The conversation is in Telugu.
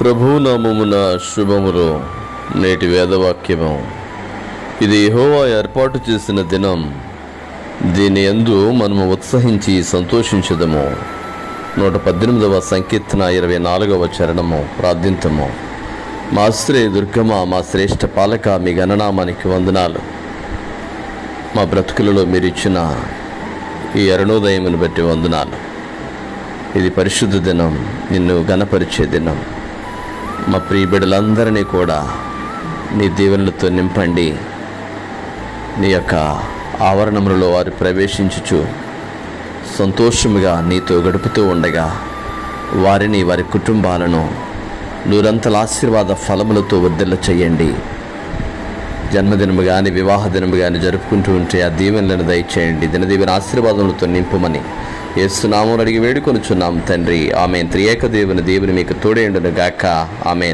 ప్రభునామమున శుభములు నేటి వేదవాక్యము. ఇది హోవా ఏర్పాటు చేసిన దినం. దీని ఎందు మనము ఉత్సహించి సంతోషించదము. నూట పద్దెనిమిదవ సంకీర్తన ఇరవై నాలుగవ చరణము ప్రార్థింతము. మా శ్రీ దుర్గమ మా శ్రేష్ఠ పాలక మీ గణనామానికి వందనాలు. మా బ్రతుకులలో మీరు ఇచ్చిన ఈ అరుణోదయమును బట్టి వందనాలు. ఇది పరిశుద్ధ దినం నిన్ను గణపరిచే దినం. మా ప్రియ బిడ్డలందరినీ కూడా నీ దీవెనలతో నింపండి. నీ యొక్క ఆవరణములలో వారు ప్రవేశించుచు సంతోషముగా నీతో గడుపుతూ ఉండగా వారిని వారి కుటుంబాలను నూరంతల ఆశీర్వాద ఫలములతో వర్ధిల్ల చేయండి. జన్మదినము కానీ వివాహ దినము కానీ జరుపుకుంటూ ఉంటే ఆ దీవెనలను దయచేయండి. దినదీవెన ఆశీర్వాదములతో నింపమని ఏసునామం అడిగి వేడుకొనుచున్నాం తండ్రి. ఆమె త్రియేక దేవుని దేవుని మీకు తోడేండును గాక ఆమె